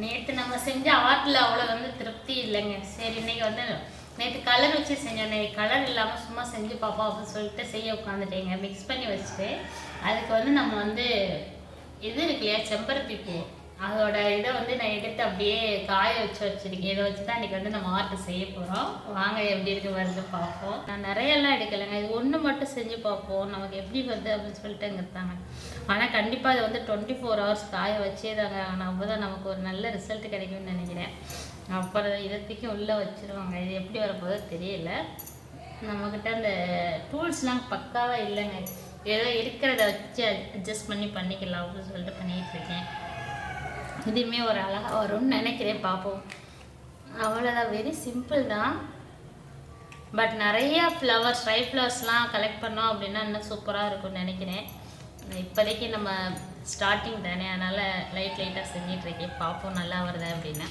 நேற்று நம்ம செஞ்ச ஆர்ட்டில் அவ்வளோ வந்து திருப்தி இல்லைங்க. சரி இன்னைக்கு வந்து நேற்று கலர் வச்சு செஞ்சோம் நேற்று கலர் இல்லாமல் சும்மா செஞ்சு பார்ப்போம் அப்படின்னு சொல்லிட்டு செய்ய உட்காந்துட்டேங்க மிக்ஸ் பண்ணி வச்சுட்டு அதுக்கு வந்து நம்ம வந்து இது இருக்கு இல்லையா செம்பருத்தி பூ. அதோட இதை வந்து நான் எடுத்து அப்படியே காய வச்சு வச்சிருக்கேன். இதை வச்சு தான் இன்றைக்கி வந்து நம்ம ஆர்ட் செய்ய போகிறோம் வாங்க எப்படி இருக்கு வருது பார்ப்போம். நான் நிறையெல்லாம் எடுக்கலைங்க. இது ஒன்று மட்டும் செஞ்சு பார்ப்போம். நமக்கு எப்படி வருது அப்படின்னு சொல்லிட்டுங்கிறதாங்க ஆனால் கண்டிப்பாக இது வந்து டுவெண்ட்டி ஃபோர் ஹவர்ஸ் காய வச்சே தாங்க ஆனால் அப்போ தான் நமக்கு ஒரு நல்ல ரிசல்ட் கிடைக்கும்னு நினைக்கிறேன். அப்புறம் இதை உள்ளே வச்சுருவாங்க. இது எப்படி வரப்போதோ தெரியல. நம்மக்கிட்ட அந்த டூல்ஸ்லாம் பக்காவாக இல்லைங்க. ஏதோ இருக்கிறத வச்சு அட்ஜஸ்ட் பண்ணி பண்ணிக்கலாம் அப்படின்னு சொல்லிட்டு பண்ணிகிட்டு இருக்கேன். இதுவுமே ஒரு அழகாக வரும்னு நினைக்கிறேன் பார்ப்போம் அவ்வளோதான் வெரி சிம்பிள் தான். பட் நிறையா ஃப்ளவர்ஸ் ட்ரை ஃப்ளவர்ஸ்லாம் கலெக்ட் பண்ணோம் அப்படின்னா இன்னும் சூப்பராக இருக்கும்னு நினைக்கிறேன். இப்போதைக்கு நம்ம ஸ்டார்டிங் தானே அதனால் லைட் லைட்டாக செஞ்சிட்ருக்கேன் பார்ப்போம் நல்லா வருது அப்படின்னா.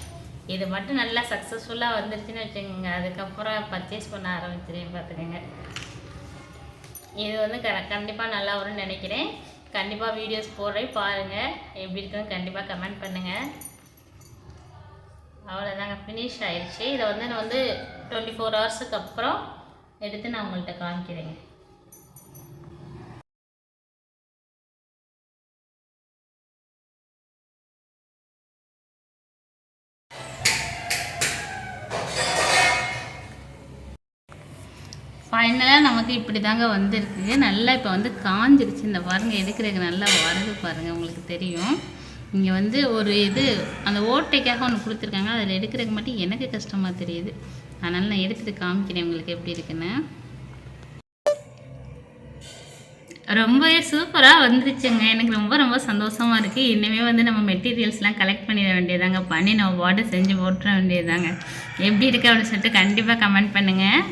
இது மட்டும் நல்லா சக்ஸஸ்ஃபுல்லாக வந்துருச்சுன்னு வச்சுக்கோங்க. அதுக்கப்புறம் பர்ச்சேஸ் பண்ண ஆரம்பிச்சிருவேன் பார்த்துக்கோங்க. இது வந்து க கண்டிப்பாக நல்லா வரும்னு நினைக்கிறேன். கண்டிப்பாக வீடியோஸ் போடுறேன் பாருங்கள் எப்படி இருக்குன்னு கண்டிப்பாக கமெண்ட் பண்ணுங்கள் அவ்வளோதாங்க ஃபினிஷ் ஆயிடுச்சு இதை வந்து நான் வந்து டுவெண்ட்டி ஃபோர் ஹவர்ஸுக்கு அப்புறம் எடுத்து நான் உங்கள்கிட்ட காமிக்கிறேங்க. ஃபைனலாக நமக்கு இப்படி தாங்க வந்திருக்கு. நல்லா இப்போ வந்து காஞ்சிருச்சு. இந்த பாருங்கள் எடுக்கிறதுக்கு நல்லா வரது பாருங்கள் உங்களுக்கு தெரியும். இங்கே வந்து ஒரு இது அந்த ஓட்டைக்காக ஒன்று கொடுத்துருக்காங்க. அதில் எடுக்கிறதுக்கு மட்டும் எனக்கு கஷ்டமாக தெரியுது. அதனால் நான் எடுத்துட்டு காமிக்கிறேன் உங்களுக்கு எப்படி இருக்குன்னு. ரொம்பவே சூப்பராக வந்துருச்சுங்க. எனக்கு ரொம்ப ரொம்ப சந்தோஷமாக இருக்குது இனிமேல் வந்து நம்ம மெட்டீரியல்ஸ்லாம் கலெக்ட் பண்ணிட வேண்டியதாங்க பண்ணி நம்ம பாட்டு செஞ்சு போட்டுற வேண்டியதாங்க எப்படி இருக்குது அப்படின்னு சொல்லிட்டு கண்டிப்பாக கமெண்ட் பண்ணுங்கள்